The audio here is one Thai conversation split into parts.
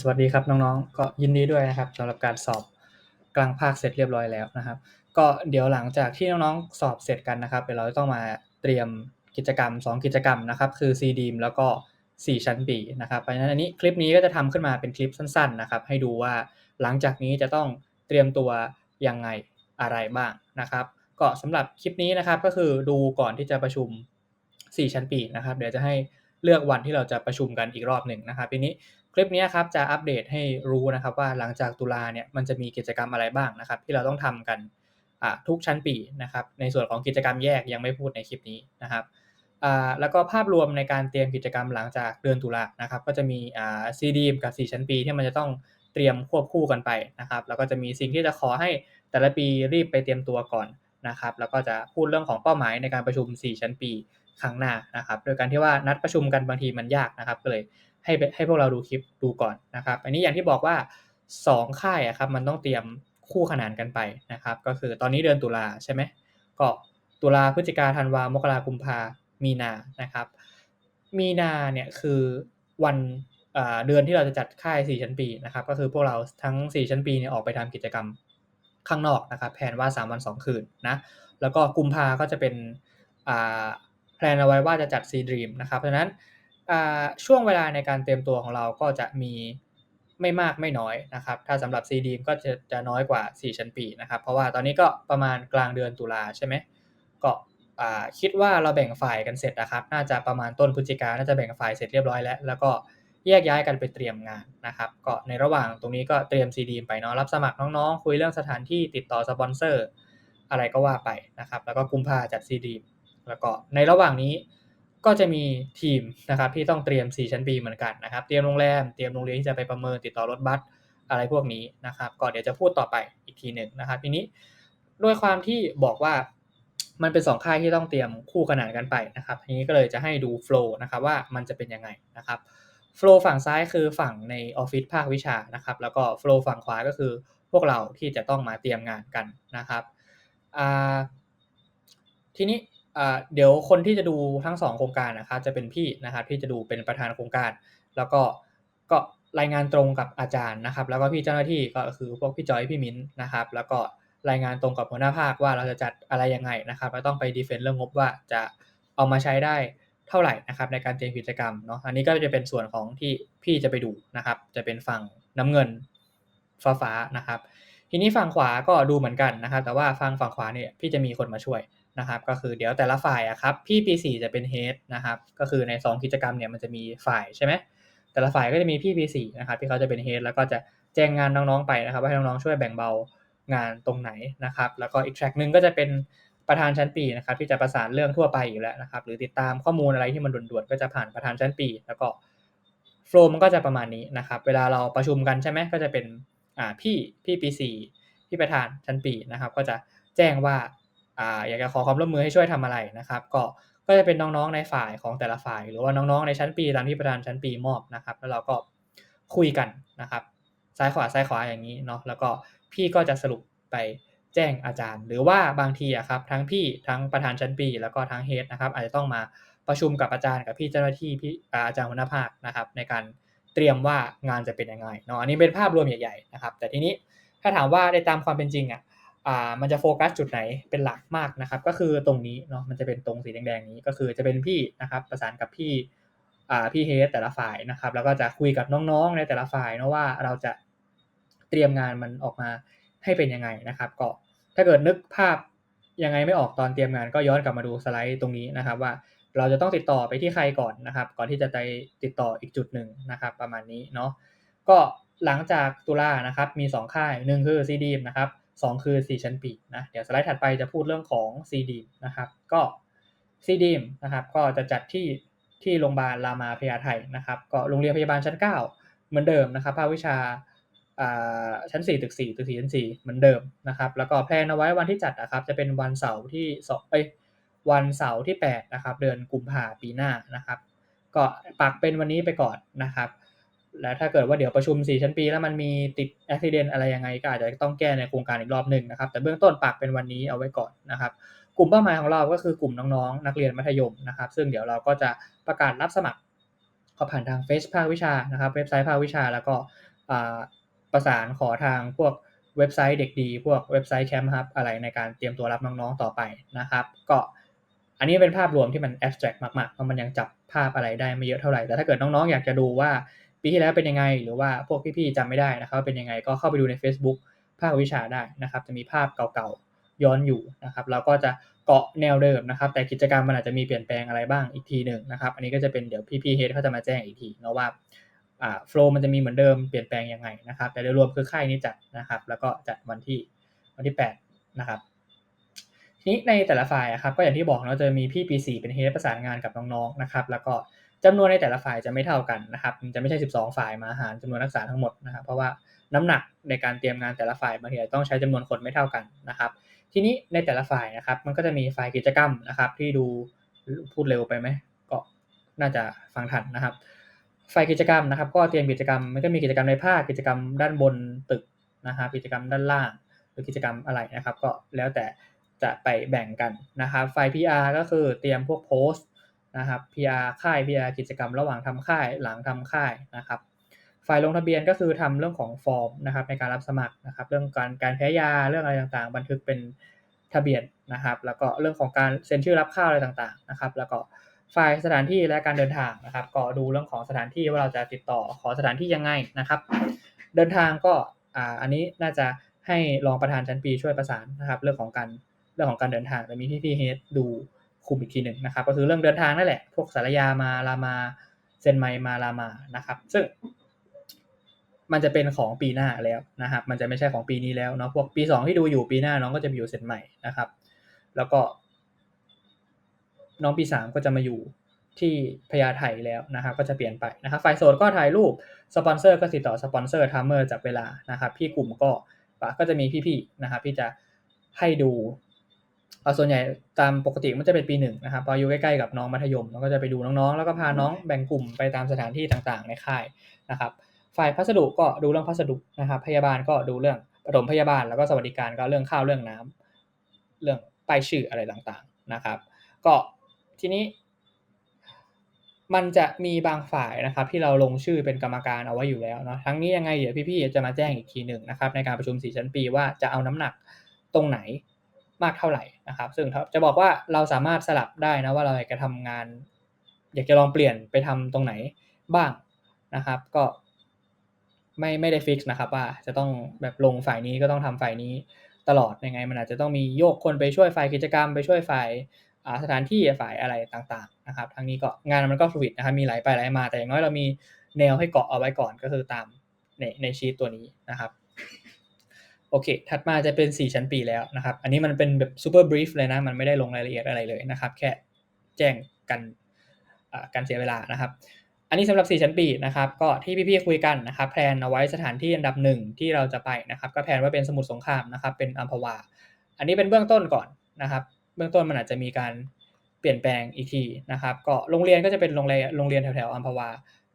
สวัสดีครับน้องๆ ก็ยินดีด้วยนะครับสำหรับการสอบกลางภาคเสร็จเรียบร้อยแล้วนะครับ ก็เดี๋ยวหลังจากที่น้องๆสอบเสร็จกันนะครับเดี๋ยวเราต้องมาเตรียมกิจกรรม 2 กิจกรรมนะครับ คือ CDEAM แล้วก็ 4 ชั้นปีนะครับเพราะฉะนั้นอันนี้คลิปนี้ก็จะทำขึ้นมาเป็นคลิปสั้นๆนะครับ ให้ดูว่าหลังจากนี้จะต้องเตรียมตัวยังไงอะไรบ้างนะครับก็สำหรับคลิปนี้นะครับก็คือดูก่อนที่จะประชุม 4 ชั้นปีนะครับ เดี๋ยวจะให้ เลือกวันที่เราจะประชุมกันอีกรอบหนึ่งนะครับทีนี้คลิปนี้ครับจะอัปเดตให้รู้นะครับว่าหลังจากตุลาเนี่ยมันจะมีกิจกรรมอะไรบ้างนะครับ ที่เราต้องทำกันทุกชั้นปีนะครับในส่วนของกิจกรรมแยกยังไม่พูดในคลิปนี้นะครับแล้วก็ภาพรวมในการเตรียมกิจกรรมหลังจากเดือนตุลานะครับก็จะมีซีดีมกับ 4 ชั้นปีที่มันจะต้องเตรียมควบคู่กันไปนะครับ แล้วก็จะมีสิ่งที่จะขอให้แต่ละปีรีบไปเตรียมตัวก่อนนะครับ แล้วก็จะพูดเรื่องของเป้าหมายในการประชุม 4 ชั้นปี ครั้งหน้านะครับ โดยการที่ว่านัดประชุมกันบางทีมันยากนะครับ ก็เลยให้ให้พวกเราดูคลิปดูก่อนนะครับ อันนี้อย่างที่บอกว่า 2 ค่ายอะครับมันต้องเตรียมคู่ขนานกันไปนะครับ ก็คือตอนนี้เดือนตุลาใช่ไหมก็ตุลาพฤศจิกาธันวามกรากุมภามีนานะครับ มีนาเนี่ยคือวันเดือนที่เราจะจัดค่าย 4 ชั้นปีนะครับ ก็คือพวกเราทั้ง 4 ชั้นปีเนี่ยออกไปทำกิจกรรมข้างนอกนะครับแผนว่า 3 วัน 2 คืนนะแล้วก็กุมภาก็จะเป็น ลนเอาไว้ว่าจะจัด C Dream นะครับเพราะฉะนั้นช่วงเวลาในการเตรียมตัวของเราก็จะมีไม่มากไม่น้อยนะครับ ถ้าสำหรับ C Dream ก็จะจะน้อยกว่า 4 ชั้นปีนะครับ เพราะว่าตอนนี้ก็ประมาณกลางเดือนตุลาใช่ไหมก็คิดว่าเราแบ่งฝ่ายกันเสร็จนะครับ น่าจะประมาณต้นพฤศจิกาน่าจะแบ่งฝ่ายเสร็จเรียบร้อยแล้ว แล้วก็แยกย้ายกันไปเตรียมงานนะครับ ก็ในระหว่างตรงนี้ก็เตรียม CD ไปเนาะ รับสมัครน้องๆ คุยเรื่องสถานที่ติดต่อสปอนเซอร์ อะไรก็ว่าไปนะครับ แล้วก็กุมภาจัด CD แล้วก็ในระหว่างนี้ก็จะมีทีมนะครับที่ต้องเตรียม 4 ชั้นปีเหมือนกันนะครับ เตรียมโรงแรม เตรียมโรงเรียนที่จะไปประเมินติดต่อรถบัสอะไรพวกนี้นะครับ ก็เดี๋ยวจะพูดต่อไปอีกทีหนึ่งนะครับ ทีนี้ด้วยความที่บอกว่ามันเป็น 2 ค่ายที่ต้องเตรียมคู่ขนานกันไปนะครับ ทีนี้ก็เลยจะให้ดูโฟล์นะครับว่ามันจะเป็นยังไงนะครับโฟล์ฝั่งซ้ายคือฝั่งในออฟฟิศภาควิชานะครับ แล้วก็โฟล์ฝั่งขวาก็คือพวกเราที่จะต้องมาเตรียมงานกันนะครับทีนี้ เดี๋ยวคนที่จะดูทั้ง2โครงการนะครับจะเป็นพี่นะครับที่จะดูเป็นประธานโครงการ แล้วก็ก็รายงานตรงกับอาจารย์นะครับ แล้วก็พี่เจ้าหน้าที่ก็คือพวกพี่จอยพี่มิ้นนะครับ แล้วก็รายงานตรงกับหัวหน้าภาคว่าเราจะจัดอะไรยังไงนะครับเราต้องไปดีเฟนต์เรื่องงบว่าจะเอามาใช้ได้เท่าไหร่นะครับในการเตรียมกิจกรรมเนาะอันนี้ก็จะเป็นส่วนของที่พี่จะไปดูนะครับ จะเป็นฝั่งน้ำเงินฟ้าฟ้านะครับ ทีนี้ฝั่งขวาก็ดูเหมือนกันนะครับ แต่ว่าฝั่งฝั่งขวาเนี่ยพี่จะมีคนมาช่วย นะครับก็คือเดี๋ยวแต่ละฝ่ายอะครับพี่ปี 4 จะเป็นเฮดนะครับก็คือใน 2 กิจกรรมเนี่ยมันจะมีฝ่ายใช่ไหมแต่ละฝ่ายก็จะมีพี่ปี4นะครับที่เขาจะเป็นเฮดแล้วก็จะแจ้งงานน้องๆไปนะครับว่าให้น้องๆช่วยแบ่งเบางานตรงไหนนะครับแล้วก็อีกแทร็กหนึ่งก็จะเป็นประธานชั้นปีนะครับที่จะประสานเรื่องทั่วไปอยู่แล้วนะครับหรือติดตามข้อมูลอะไรที่มันด่วนๆก็จะผ่านประธานชั้นปี แล้วก็โฟล์มันก็จะประมาณนี้นะครับเวลาเราประชุมกันใช่ไหมก็จะเป็นอ่าพี่พี่ปีสี่พี่ประธานชั้นปีนะครับก็จะแจ้งว่า อ่าอยากจะขอความร่วมมือให้ช่วยทำอะไรนะครับ ก็ก็จะเป็นน้องๆในฝ่ายของแต่ละฝ่าย หรือว่าน้องๆในชั้นปีตามที่ประธานชั้นปีมอบนะครับ แล้วเราก็คุยกันนะครับ ซ้ายขวาซ้ายขวาอย่างนี้เนาะแล้วก็พี่ก็จะสรุปไปแจ้งอาจารย์ หรือว่าบางทีอะครับทั้งพี่ทั้งประธานชั้นปี แล้วก็ทั้งเฮดนะครับอาจจะต้องมาประชุมกับอาจารย์กับพี่เจ้าหน้าที่พี่อาจารย์หัวหน้าภาคนะครับ ในการเตรียมว่างานจะเป็นยังไงเนาะอันนี้เป็นภาพรวมใหญ่ๆนะครับ แต่ทีนี้ถ้าถามว่าในตามความเป็นจริงอะ อ่ามันจะโฟกัสจุดไหนเป็นหลักมากนะครับ ก็คือตรงนี้เนาะมันจะเป็นตรงสีแดงๆนี้ก็คือจะเป็นพี่นะครับประสานกับพี่อ่าพี่เฮดแต่ละฝ่ายนะครับ แล้วก็จะคุยกับน้องๆในแต่ละฝ่ายเนาะว่าเราจะเตรียมงานมันออกมาให้เป็นยังไงนะครับ ก็ถ้าเกิดนึกภาพยังไงไม่ออกตอนเตรียมงานก็ย้อนกลับมาดูสไลด์ตรงนี้นะครับ ว่าเราจะต้องติดต่อไปที่ใครก่อนนะครับ ก่อนที่จะไปติดต่ออีกจุดหนึ่งนะครับ ประมาณนี้เนาะก็หลังจากตุลานะครับมี 2 ค่ายหนึ่งคือซีดีมนะครับ สคือ 4 ชั้นปีนะ เดี๋ยวสไลด์ถัดไปจะพูดเรื่องของซีดีมนะครับ ก็ซีดีมนะครับก็จะจัดที่ที่โรงพยาบาลรามาพยาไทนะครับ ก็โรงเรียนพยาบาลชั้น 9 เหมือนเดิมนะครับภาควิชาชั้น 4 ตึก 4 ตึก 4 ชั้น 4 เหมือนเดิมนะครับ แล้วก็แพลนเอาไว้วันที่จัดนะครับ จะเป็นวันเสาร์ที่สองเอ้ยวันเสาร์ที่ 8 นะครับ เดือนกุมภาปีหน้านะครับ ก็ปักเป็นวันนี้ไปก่อนนะครับ แล้วถ้าเกิดว่าเดี๋ยวประชุม 4 ชั้นปีแล้วมันมีติดอุบิเหตุอะไรยังไงก็อาจจะต้องแก้ในโครงการอีกรอบหนึ่งนะครับ แต่เบื้องต้นปักเป็นวันนี้เอาไว้ก่อนนะครับ กลุ่มเป้าหมายของเราก็คือกลุ่มน้องๆ นักเรียนมัธยมนะครับ ซึ่งเดี๋ยวเราก็จะประกาศรับสมัครก็ผ่านทางเฟซภาควิชานะครับ เว็บไซต์ภาควิชา แล้วก็ประสานขอทางพวกเว็บไซต์เด็กดี พวกเว็บไซต์แคมป์ครับอะไรในการเตรียมตัวรับน้องๆต่อไปนะครับ ก็อันนี้เป็นภาพรวมที่มันแอบสแตรกมากๆเพราะมันยังจับภาพอะไรได้ไม่เยอะเท่าไหร่แต่ถ้าเกิดน้องๆ อยากจะดูว่า ปีที่แล้วเป็นยังไง หรือว่าพวกพี่ๆจำไม่ได้นะครับ เป็นยังไงก็เข้าไปดูใน Facebook ภาควิชาได้นะครับ จะมีภาพเก่าๆย้อนอยู่นะครับแล้วก็จะเกาะแนวเดิมนะครับ แต่กิจกรรมมันอาจจะมีเปลี่ยนแปลงอะไรบ้างอีกทีหนึ่งนะครับ อันนี้ก็จะเป็นเดี๋ยวพี่ๆเฮดเขาจะมาแจ้งอีกทีเนาะว่าอ่าโฟล์มันจะมีเหมือนเดิมเปลี่ยนแปลงยังไงนะครับ แต่โดยรวมคือค่ายนี้จัดนะครับ แล้วก็จัดวันที่วันที่8นะครับทีนี้ในแต่ละฝ่ายครับก็อย่างที่บอกเนาะจะมีพี่ปี4เป็นเฮดประสานงานกับน้องๆนะครับ แล้วก็ จำนวนในแต่ละฝ่ายจะไม่เท่ากันนะครับจะไม่ใช่ 12 ฝ่ายมาหารจำนวนนักศึกษาทั้งหมดนะครับ เพราะว่าน้ำหนักในการเตรียมงานแต่ละฝ่ายบางทีต้องใช้จำนวนคนไม่เท่ากันนะครับ ทีนี้ในแต่ละฝ่ายนะครับ มันก็จะมีฝ่ายกิจกรรมนะครับ ที่ดูพูดเร็วไปไหมก็น่าจะฟังทันนะครับ ฝ่ายกิจกรรมนะครับ ก็เตรียมกิจกรรมมันก็มีกิจกรรมในภาคกิจกรรมด้านบนตึกนะครับ กิจกรรมด้านล่าง หรือกิจกรรมอะไรนะครับ ก็แล้วแต่จะไปแบ่งกันนะครับ ฝ่าย PR ก็คือเตรียมพวกโพสต์ นะครับ PR ค่าย PR กิจกรรมระหว่างทำค่ายหลังทำค่ายนะครับ ฝ่ายลงทะเบียนก็คือทำเรื่องของฟอร์มนะครับในการรับสมัครนะครับ เรื่องการการแพ้ยาเรื่องอะไรต่างๆ บันทึกเป็นทะเบียนนะครับ แล้วก็เรื่องของการเซ็นชื่อรับข้าวอะไรต่างๆนะครับ แล้วก็ฝ่ายสถานที่และการเดินทางนะครับ ก็ดูเรื่องของสถานที่ว่าเราจะติดต่อขอสถานที่ยังไงนะครับ เดินทางก็อ่าอันนี้น่าจะให้รองประธานชั้นปีช่วยประสานนะครับ เรื่องของการเรื่องของการเดินทางจะมีพี่พี่เฮดดู คุมอีกทีหนึ่งนะครับ ก็คือเรื่องเดินทางนั่นแหละ พวกสารยามาลามาเซนไมมาลามานะครับ ซึ่ง มันจะเป็นของปีหน้าแล้วนะครับ มันจะไม่ใช่ของปีนี้แล้วเนาะพวกปีสองที่ดูอยู่ปีหน้าน้องก็จะไปอยู่เซนใหม่นะครับ แล้วก็ น้องปีสามก็จะมาอยู่ที่พญาไทแล้วนะครับ ก็จะเปลี่ยนไปนะครับฝ่ายโสดก็ถ่ายรูปสปอนเซอร์ก็ติดต่อสปอนเซอร์ทัมเมอร์จับเวลานะครับ พี่กลุ่มก็ก็จะมีพี่ๆนะครับที่จะให้ดู ส่วนใหญ่ตามปกติมันจะเป็นปีหนึ่งนะครับพออยู่ใกล้ๆกับน้องมัธยมเราก็จะไปดูน้องๆ แล้วก็พาน้องแบ่งกลุ่มไปตามสถานที่ต่างๆ ในค่ายนะครับ ฝ่ายพัสดุก็ดูเรื่องพัสดุนะครับ พยาบาลก็ดูเรื่องปฐมพยาบาลแล้วก็สวัสดิการก็เรื่องข้าวเรื่องน้ำเรื่องป้ายชื่ออะไรต่างๆนะครับ ก็ทีนี้ มันจะมีบางฝ่ายนะครับ ที่เราลงชื่อเป็นกรรมการเอาไว้อยู่แล้วเนาะทั้งนี้ยังไงเดี๋ยวพี่ๆจะมาแจ้งอีกทีหนึ่งนะครับ ในการประชุมสี่ชั้นปีว่าจะเอาน้ำหนักตรงไหน มากเท่าไหร่นะครับ ซึ่งจะบอกว่าเราสามารถสลับได้นะว่าเราอยากจะทำงาน อยากจะลองเปลี่ยนไปทำตรงไหนบ้างนะครับ ก็ไม่ไม่ได้ฟิกนะครับว่าจะต้องแบบลงฝ่ายนี้ก็ต้องทำฝ่ายนี้ตลอดยังไง มันอาจจะต้องมีโยกคนไปช่วยฝ่ายกิจกรรมไปช่วยฝ่ายสถานที่ฝ่ายอะไรต่างๆนะครับทั้งนี้ก็งานมันก็ฟลุดนะครับมีหลายไปหลายมาแต่อย่างน้อยเรามีแนวให้เกาะเอาไว้ก่อนก็คือตามในในชีตตัวนี้นะครับ โอเค ถัดมาจะเป็น 4 ชั้นปีแล้วนะครับ อันนี้มันเป็นแบบซูเปอร์บรีฟเลยนะ มันไม่ได้ลงรายละเอียดอะไรเลยนะครับ แค่แจ้งกันการเสียเวลานะครับ อันนี้สำหรับ 4 ชั้นปีนะครับ ก็ที่พี่ๆคุยกันนะครับ แพลนเอาไว้สถานที่อันดับหนึ่งที่เราจะไปนะครับ ก็แพลนว่าเป็นสมุทรสงครามนะครับ เป็นอัมพวา อันนี้เป็นเบื้องต้นก่อนนะครับ เบื้องต้นมันอาจจะมีการเปลี่ยนแปลงอีกทีนะครับ ก็โรงเรียนก็จะเป็นโรงเรียนโรงเรียนแถวๆอัมพวา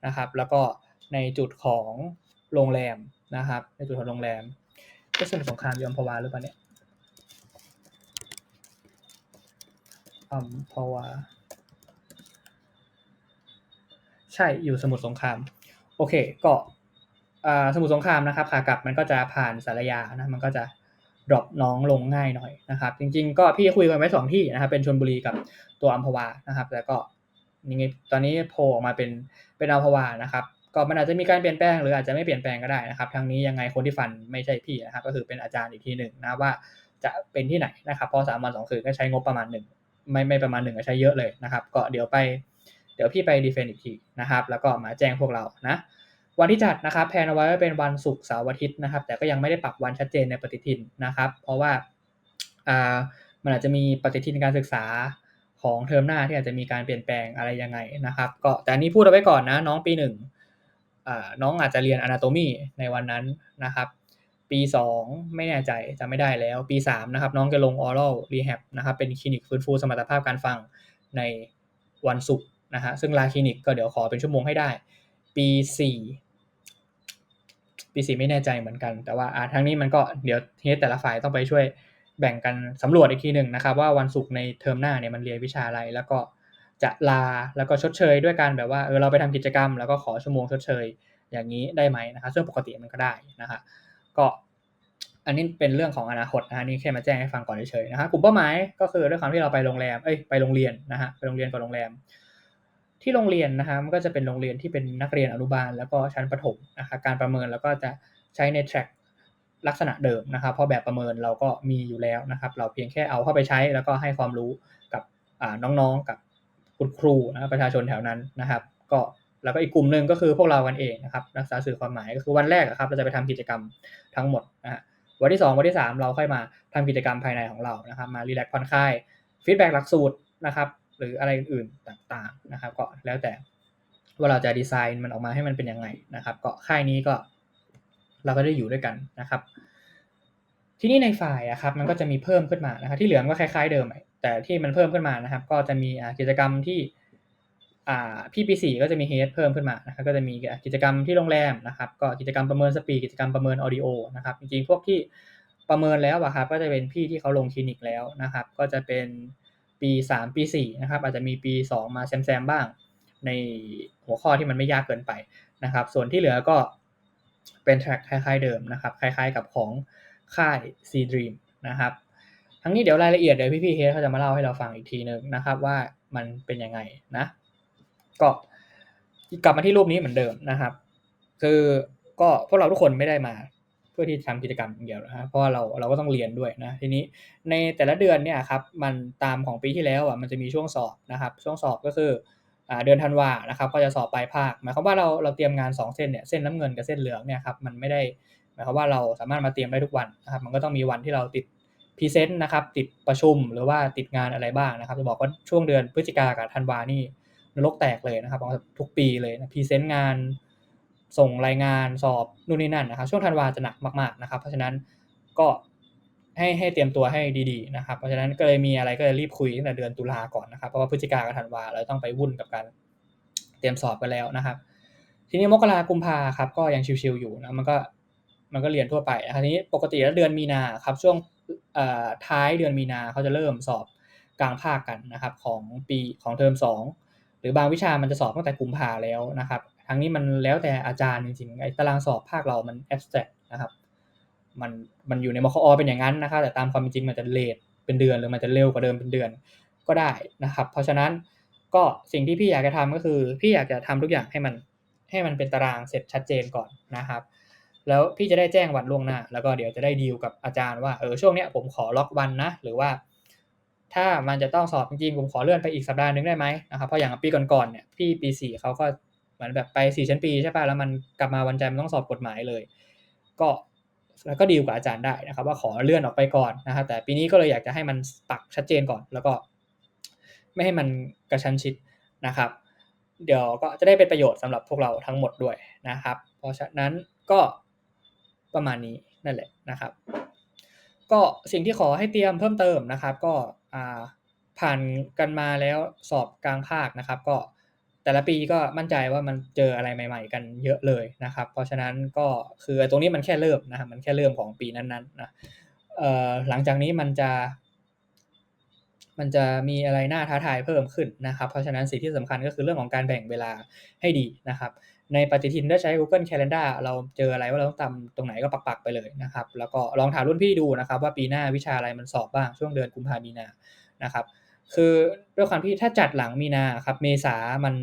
นะครับ แล้วก็ในจุดของโรงแรมนะครับ ในจุดของโรงแรม ก็สมุทรสงครามอยู่อัมพวาหรือเปล่าเนี่ยอัมพวา ใช่อยู่สมุทรสงคราม โอเค ก็สมุทรสงครามนะครับขากลับมันก็จะผ่านสารยานะ มันก็จะดรอปน้องลงง่ายหน่อยนะครับ จริง ๆ ก็พี่คุยกันไว้สองที่นะครับ เป็นชนบุรีกับตัวอัมพวานะครับ แล้วก็ยังไงตอนนี้โผล่ออกมาเป็นเป็นอัมพวานะครับ ก็มันอาจจะมีการเปลี่ยนแปลงหรืออาจจะไม่เปลี่ยนแปลงก็ได้นะครับทั้งนี้ยังไงคนที่ฟันไม่ใช่พี่นะครับก็คือเป็นอาจารย์อีกทีหนึ่งนะว่าจะเป็นที่ไหนนะครับพอสามวันสองคืนก็ใช้งบประมาณหนึ่งไม่ไม่ประมาณหนึ่งก็ใช้เยอะเลยนะครับ ก็เดี๋ยวไปเดี๋ยวพี่ไปดีเฟนอีกทีนะครับ แล้วก็มาแจ้งพวกเรานะวันที่จัดนะครับแพนเอาไว้ว่าเป็นวันศุกร์เสาร์อาทิตย์นะครับ แต่ก็ยังไม่ได้ปรับวันชัดเจนในปฏิทินนะครับ เพราะว่าอ่ามันอาจจะมีปฏิทินการศึกษาของเทอมหน้าที่อาจจะมีการเปลี่ยนแปลงอะไรยังไงนะครับ ก็แต่นี้พูดเอาไว้ก่อนนะน้องปีหนึ่ง น้องอาจจะเรียน Anatomy ในวันนั้นนะครับ ปี 2 ไม่แน่ใจจะไม่ได้แล้ว ปี 3 นะครับ น้องจะลง Oral Rehab นะครับ เป็นคลินิกฟื้นฟูสมรรถภาพการฟังในวันศุกร์นะฮะ ซึ่งลาคลินิกก็เดี๋ยวขอเป็นชั่วโมงให้ได้ ปี 4 ปี 4 ไม่แน่ใจเหมือนกัน แต่ว่าอ่าทั้งนี้มันก็เดี๋ยวเฮดแต่ละฝ่ายต้องไปช่วยแบ่งกันสำรวจอีกทีหนึ่งนะครับ ว่าวันศุกร์ในเทอมหน้าเนี่ยมันเรียนวิชาอะไรแล้วก็ จะลาแล้วก็ชดเชยด้วยการแบบว่าเออเราไปทำกิจกรรม แล้วก็ขอชั่วโมงชดเชยอย่างนี้ได้ไหมนะครับซึ่งปกติมันก็ได้นะฮะก็อันนี้เป็นเรื่องของอนาคตนะฮะนี่แค่มาแจ้งให้ฟังก่อนเฉยๆนะฮะกลุ่มเป้าหมายก็คือด้วยความที่เราไปโรงแรมเอ้ยไปโรงเรียนนะฮะไปโรงเรียนกับโรงแรม ที่โรงเรียนนะฮะมันก็จะเป็นโรงเรียนที่เป็นนักเรียนอนุบาล แล้วก็ชั้นประถมนะครับการประเมินแล้วก็จะใช้ในแทร็กลักษณะเดิมนะครับเพราะแบบประเมินเราก็มีอยู่แล้วนะครับ เราเพียงแค่เอาเข้าไปใช้แล้วก็ให้ความรู้กับน้องๆกับ คุณครูนะประชาชนแถวนั้นนะครับ ก็แล้วก็อีกกลุ่มหนึ่งก็คือพวกเรากันเองนะครับนักศึกษาสื่อความหมายก็คือวันแรกครับเราจะไปทำกิจกรรมทั้งหมดนะฮะวันที่ 2 วันที่ 3 เราค่อยมาทำกิจกรรมภายในของเรานะครับ มารีแลกซ์ผ่อนคลายฟีดแบ็กหลักสูตรนะครับ หรืออะไรอื่นต่างๆนะครับ ก็แล้วแต่ว่าเราจะดีไซน์มันออกมาให้มันเป็นยังไงนะครับ ก็ค่ายนี้ก็เราก็ได้อยู่ด้วยกันนะครับ ที่นี่ในฝ่ายอะครับ มันก็จะมีเพิ่มขึ้นมานะครับที่เหลือก็คล้ายๆเดิม แต่ที่มันเพิ่มขึ้นมานะครับ ก็จะมีกิจกรรมที่พี่ปีสี่ก็จะมีเฮดเพิ่มขึ้นมานะครับก็จะมีกิจกรรมที่โรงแรมนะครับ ก็กิจกรรมประเมินสปีดกิจกรรมประเมินออดิโอนะครับ จริงๆพวกที่ประเมินแล้วอะครับก็จะเป็นพี่ที่เขาลงคลินิกแล้วนะครับ ก็จะเป็นปีสามปีสี่นะครับ อาจจะมีปีสองมาแซมๆบ้าง ในหัวข้อที่มันไม่ยากเกินไปนะครับ ส่วนที่เหลือก็เป็นแทร็กคล้ายๆเดิมนะครับ คล้ายๆกับของค่าย C Dream นะครับ ทั้งนี้เดี๋ยวรายละเอียดเดี๋ยวพี่ๆเฮดเขาจะมาเล่าให้เราฟังอีกทีนึงนะครับ ว่ามันเป็นยังไงนะ ก็กลับมาที่รูปนี้เหมือนเดิมนะครับ คือก็พวกเราทุกคนไม่ได้มาเพื่อที่ทำกิจกรรมอย่างเดียวนะครับเพราะว่าเราเราก็ต้องเรียนด้วยนะทีนี้ในแต่ละเดือนเนี่ยครับมันตามของปีที่แล้วอะมันจะมีช่วงสอบนะครับ ช่วงสอบก็คือเดือนธันวานะครับก็จะสอบปลายภาคหมายความว่าเราเราเตรียมงาน 2 เส้นเนี่ยเส้นน้ำเงินกับเส้นเหลืองเนี่ยครับมันไม่ได้หมายความว่าเราสามารถมาเตรียมได้ทุกวันนะครับ มันก็ต้องมีวันที่เราติด พรีเซนต์นะครับติดประชุมหรือว่าติดงานอะไรบ้างนะครับ จะบอกว่าช่วงเดือนพฤศจิกากับธันวานี่นรกแตกเลยนะครับทุกปีเลยพรีเซนต์งานส่งรายงานสอบนู่นนี่นั่นนะครับช่วงธันวาจะหนักมากๆนะครับ เพราะฉะนั้นก็ให้ให้เตรียมตัวให้ดีๆนะครับ เพราะฉะนั้นก็เลยมีอะไรก็เลยรีบคุยตั้งแต่เดือนตุลาก่อนนะครับเพราะว่าพฤศจิกากับธันวาเราต้องไปวุ่นกับการเตรียมสอบกันแล้วนะครับ ทีนี้มกรากุมภาครับก็ยังชิวๆอยู่นะมันก็มันก็เรียนทั่วไปนะครับทีนี้ปกติแล้วเดือนมีนาครับช่วง ท้ายเดือนมีนาเขาจะเริ่มสอบกลางภาคกันนะครับ ของปีของเทอมสองหรือบางวิชามันจะสอบตั้งแต่กุมภาแล้วนะครับทั้งนี้มันแล้วแต่อาจารย์จริงๆไอ้ตารางสอบภาคเรามันแอบสแตรกนะครับมันมันอยู่ในมคอเป็นอย่างนั้นนะครับแต่ตามความจริงมันจะเลทเป็นเดือนหรือมันจะเร็วกว่าเดิมเป็นเดือนก็ได้นะครับ เพราะฉะนั้นก็สิ่งที่พี่อยากจะทำก็คือ พี่อยากจะทำทุกอย่างให้มันให้มันเป็นตารางเสร็จชัดเจนก่อนนะครับ แล้วพี่จะได้แจ้งวันล่วงหน้า แล้วก็เดี๋ยวจะได้ดีลกับอาจารย์ว่าเออช่วงเนี้ยผมขอล็อกวันนะหรือว่า ถ้ามันจะต้องสอบจริงๆผมขอเลื่อนไปอีกสัปดาห์นึงได้ไหมนะครับเพราะอย่างปีก่อนๆเนี่ยพี่ปีสี่เขาก็เหมือนแบบไปสี่ชั้นปีใช่ป่ะแล้วมันกลับมาวันจันทร์มันต้องสอบกฎหมายเลย ก็แล้วก็ดีลกับอาจารย์ได้นะครับ ว่าขอเลื่อนออกไปก่อนนะครับแต่ปีนี้ก็เลยอยากจะให้มันปักชัดเจนก่อน แล้วก็ ไม่ให้มันกระชั้นชิดนะครับ เดี๋ยวก็จะได้เป็นประโยชน์สำหรับพวกเราทั้งหมดด้วยนะครับ เพราะฉะนั้นก็ ประมาณนี้นั่นแหละนะครับ ก็สิ่งที่ขอให้เตรียมเพิ่มเติมนะครับ ก็ผ่านกันมาแล้วสอบกลางภาคนะครับ ก็แต่ละปีก็มั่นใจว่ามันเจออะไรใหม่ ๆ กันเยอะเลยนะครับ เพราะฉะนั้นก็คือตรงนี้มันแค่เริ่มนะครับมันแค่เริ่มของปีนั้นๆนะหลังจากนี้มันจะ มันจะมีอะไรน่าท้าทายเพิ่มขึ้นนะครับ เพราะฉะนั้นสิ่งที่สำคัญก็คือเรื่องของการแบ่งเวลาให้ดีนะครับ ในปฏิทินถ้าใช้ Google Calendar เราเจออะไรว่าเราต้องทำตรงไหนก็ปักๆไปเลยนะครับ แล้วก็ลองถามรุ่นพี่ดูนะครับ ว่าปีหน้าวิชาอะไรมันสอบบ้างช่วงเดือนกุมภาพันธ์มีนานะครับ คือด้วยความที่ถ้าจัดหลังมีนาครับ เมษามัน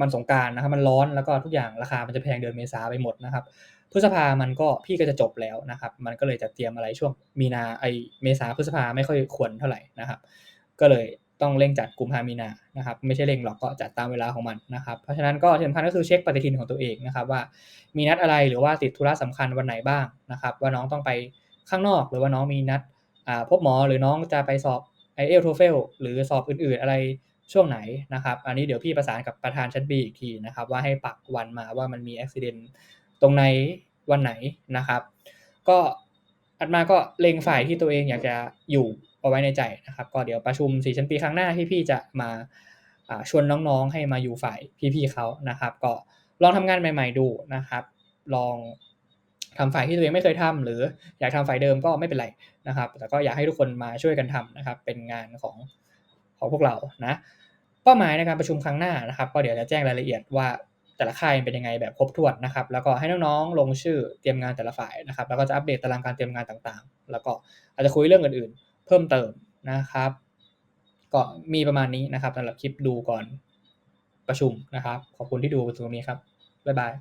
มันสงการนะครับมันร้อนแล้วก็ทุกอย่างราคามันจะแพงเดือนเมษาไปหมดนะครับพฤษภามันก็พี่ก็จะจบแล้วนะครับ มันก็เลยจะเตรียมอะไรช่วงมีนาไอเมษาพฤษภาไม่ค่อยควรเท่าไหร่นะครับ ก็เลย ต้องเร่งจัดกุมภามีนานะครับไม่ใช่เร่งหรอกก็จัดตามเวลาของมันนะครับเพราะฉะนั้นก็สำคัญก็คือเช็คปฏิทินของตัวเองนะครับว่ามีนัดอะไรหรือว่าติดธุระสำคัญวันไหนบ้างนะครับว่าน้องต้องไปข้างนอกหรือว่าน้องมีนัดพบหมอหรือน้องจะไปสอบไอเอลโทเฟลหรือสอบอื่น ๆอะไรช่วงไหนนะครับ อันนี้เดี๋ยวพี่ประสานกับประธานชั้นบีอีกทีนะครับ ว่าให้ปักวันมาว่ามันมีอุบิเหตุตรงไหนวันไหนนะครับ ก็ อัดมาก็เล็งฝ่ายที่ตัวเองอยากจะอยู่เอาไว้ในใจนะครับ ก็เดี๋ยวประชุมสี่ชั้นปีครั้งหน้าที่พี่จะมาชวนน้องๆให้มาอยู่ฝ่ายพี่ๆเขานะครับ ก็ลองทำงานใหม่ ๆดูนะครับ ลองทำฝ่ายที่ตัวเองไม่เคยทำหรืออยากทำฝ่ายเดิมก็ไม่เป็นไรนะครับ แต่ก็อยากให้ทุกคนมาช่วยกันทำนะครับ เป็นงานของของพวกเรานะ เป้าหมายในการประชุมครั้งหน้านะครับ ก็เดี๋ยวจะแจ้งรายละเอียดว่า แต่ละค่ายเป็นยังไงแบบครบถ้วนนะครับ แล้วก็ให้น้องๆ ลงชื่อเตรียมงานแต่ละฝ่ายนะครับ แล้วก็จะอัปเดตตารางการเตรียมงานต่างๆ แล้วก็อาจจะคุยเรื่องอื่นๆ เพิ่มเติมนะครับ ก็มีประมาณนี้นะครับสำหรับคลิปดูก่อนประชุมนะครับ ขอบคุณที่ดูตรงนี้ครับ บ๊ายบาย